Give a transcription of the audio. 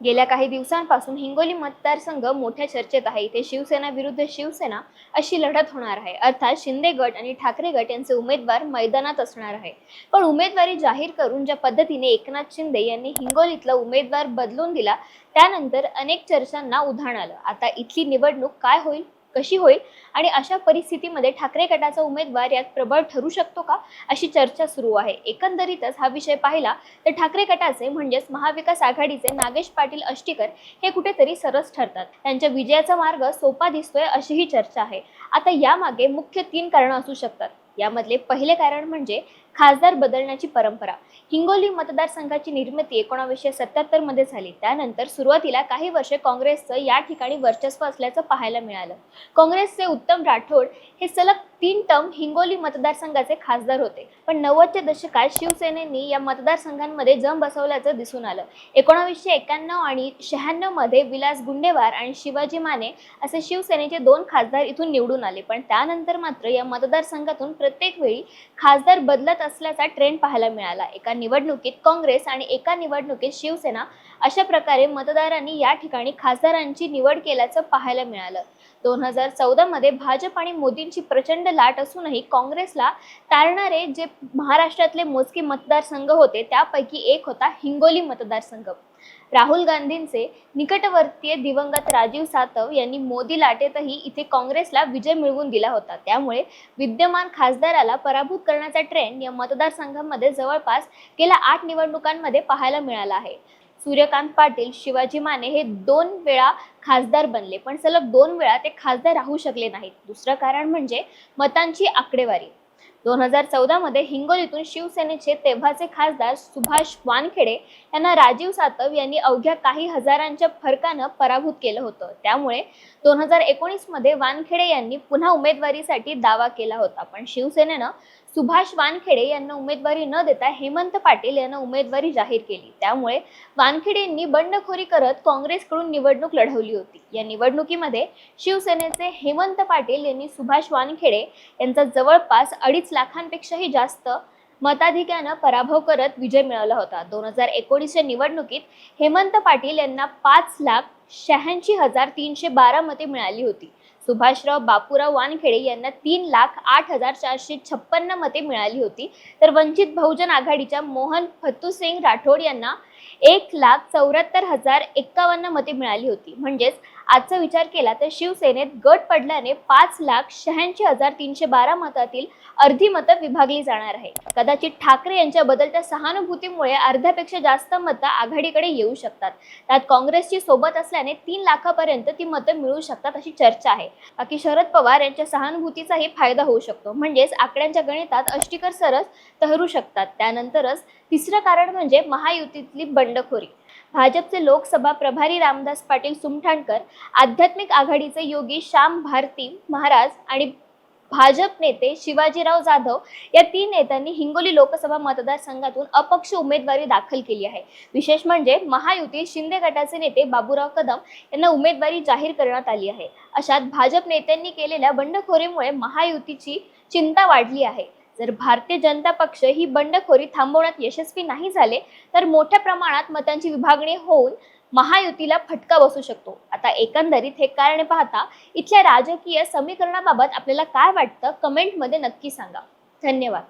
गेल्या काही दिवसांपासून हिंगोली मतदारसंघ मोठ्या चर्चेत आहे. इथे शिवसेना विरुद्ध शिवसेना अशी लढत होणार आहे. अर्थात शिंदे गट आणि ठाकरे गट यांचे उमेदवार मैदानात असणार आहे. पण उमेदवारी जाहीर करून ज्या पद्धतीने एकनाथ शिंदे यांनी हिंगोलीतला उमेदवार बदलून दिला त्यानंतर अनेक चर्चांना उधाण आलं. आता इथली निवडणूक काय होईल? कशी होईल आणि अशा परिस्थितीमध्ये ठाकरे गटाचा उमेदवार यात प्रबळ ठरू शकतो का अशी चर्चा सुरू आहे. एकंदरीतच हा विषय पाहिला तर ठाकरे गटाचे म्हणजेच महाविकास आघाडीचे नागेश पाटील अष्टीकर हे कुठेतरी सरस ठरतात. त्यांच्या विजयाचा मार्ग सोपा दिसतोय अशी ही चर्चा आहे. आता यामागे मुख्य तीन कारणं असू शकतात. यामधले पहिले कारण म्हणजे खासदार बदलण्याची परंपरा. हिंगोली मतदारसंघाची निर्मिती एकोणावीसशे सत्याहत्तरमध्ये झाली. त्यानंतर सुरुवातीला काही वर्षे काँग्रेसचं या ठिकाणी वर्चस्व असल्याचं पाहायला मिळालं. काँग्रेसचे उत्तम राठोड हे सलग तीन टर्म हिंगोली मतदारसंघाचे खासदार होते. पण नव्वदच्या दशकात शिवसेनेनी या मतदारसंघांमध्ये जम बसवल्याचं दिसून आलं. एकोणावीसशे एक्क्याण्णव आणि शहाण्णवमध्ये विलास गुंडेवार आणि शिवाजी माने असे शिवसेनेचे दोन खासदार इथून निवडून आले. पण त्यानंतर मात्र या मतदारसंघातून प्रत्येक वेळी खासदार बदलत असल्याचा ट्रेंड पाहायला मिळाला. एका निवडणुकीत काँग्रेस आणि एका निवडणुकीत शिवसेना अशा प्रकारे मतदारांनी या ठिकाणी खासदारांची निवड केल्याचं पाहायला मिळालं. दोन हजार चौदामध्ये भाजप आणि मोदींची प्रचंड लाट असूनही काँग्रेसला तारणारे जे महाराष्ट्रातले मोजके मतदारसंघ होते त्यापैकी एक होता हिंगोली मतदारसंघ. राहुल गांधींचे निकटवर्तीय दिवंगत राजीव सातव यांनी मोदी लाटेतही इथे काँग्रेसला विजय मिळवून दिला होता. त्यामुळे विद्यमान खासदाराला पराभूत करण्याचा ट्रेंड या मतदारसंघामध्ये जवळपास गेल्या आठ निवडणुकांमध्ये पाहायला मिळाला आहे. सूर्यकांत पाटील शिवाजी माने हे दोन वेळा खासदार बनले. पण सलग दोन वेळा ते खासदार राहू शकले नाहीत. दुसरं कारण म्हणजे मतांची आकडेवारी. दोन हजार चौदा मध्ये हिंगोलीतून शिवसेनेचे तेव्हाचे खासदार सुभाष वानखेडे यांना राजीव सातव यांनी अवघ्या काही हजारांच्या फरकानं पराभूत केलं होतं. त्यामुळे दोन हजार एकोणीसमध्ये वानखेडे यांनी पुन्हा उमेदवारीसाठी दावा केला होता. पण शिवसेनेनं सुभाष वानखेडे यांना उमेदवारी न देता हेमंत पाटील यांना उमेदवारी जाहीर केली. त्यामुळे वानखेडे यांनी बंडखोरी करत काँग्रेसकडून निवडणूक लढवली होती. या निवडणुकीमध्ये शिवसेनेचे हेमंत पाटील यांनी सुभाष वानखेडे यांचा जवळपास अडीच लाखांपेक्षाही जास्त मताधिक्यानं पराभव करत विजय मिळवला होता. दोन हजार एकोणीसच्या निवडणुकीत हेमंत पाटील यांना पाच लाख शहाऐंशी हजार तीनशे बारा मते मिळाली होती. सुभाषराव बापूराव वानखेडे यांना तीन लाख आठ हजार चारशे छप्पन्न मते मिळाली होती. तर वंचित बहुजन आघाडीच्या मोहन फत्तूसिंग राठोड यांना एक लाख चौऱ्याहत्तर हजार एक्कावन्न मते मिळाली होती. म्हणजेच आजचा विचार केला तर शिवसेनेत गट पडल्याने पाच लाख शहाऐंशी हजार तीनशे बारा मतातील अर्धी मतं विभागली जाणार आहे कदाचित ठाकरे यांच्या बदलत्या सहानुभूतीमुळे अर्ध्यापेक्षा जास्त मतं आघाडीकडे येऊ शकतात. त्यात काँग्रेसची सोबत असल्याने तीन लाखापर्यंत ती मतं मिळू शकतात अशी चर्चा आहे. बाकी शरद पवार यांच्या सहानुभूतीचाही फायदा होऊ शकतो. म्हणजेच आकड्यांच्या गणितात अष्टीकर सरस तहरू शकतात. त्यानंतरच तिसरं कारण म्हणजे महायुतीतली बंडखोरी. भाजपचे लोकसभा प्रभारी रामदास पाटील सुमठाणकर आध्यात्मिक आघाडीचे योगी श्याम भारती महाराज आणि भाजप नेते शिवाजीराव जाधव या तीन नेत्यांनी हिंगोली लोकसभा मतदारसंघातून अपक्ष उमेदवारी दाखल केली आहे. विशेष म्हणजे महायुती शिंदे गटाचे नेते बाबूराव कदम यांना उमेदवारी जाहीर करण्यात आली आहे. अशात भाजप नेत्यांनी केलेल्या बंडखोरीमुळे महायुतीची चिंता वाढली आहे. जर भारतीय जनता पक्ष ही बंडखोरी थांबवण्यात यशस्वी नाही झाले तर मोठ्या प्रमाणात मतांची विभागणी होऊन महायुतीला फटका बसू शकतो. आता एकंदरीत हे कारण पाहता इथल्या राजकीय समीकरणाबाबत आपल्याला काय वाटतं? कमेंटमध्ये नक्की सांगा. धन्यवाद.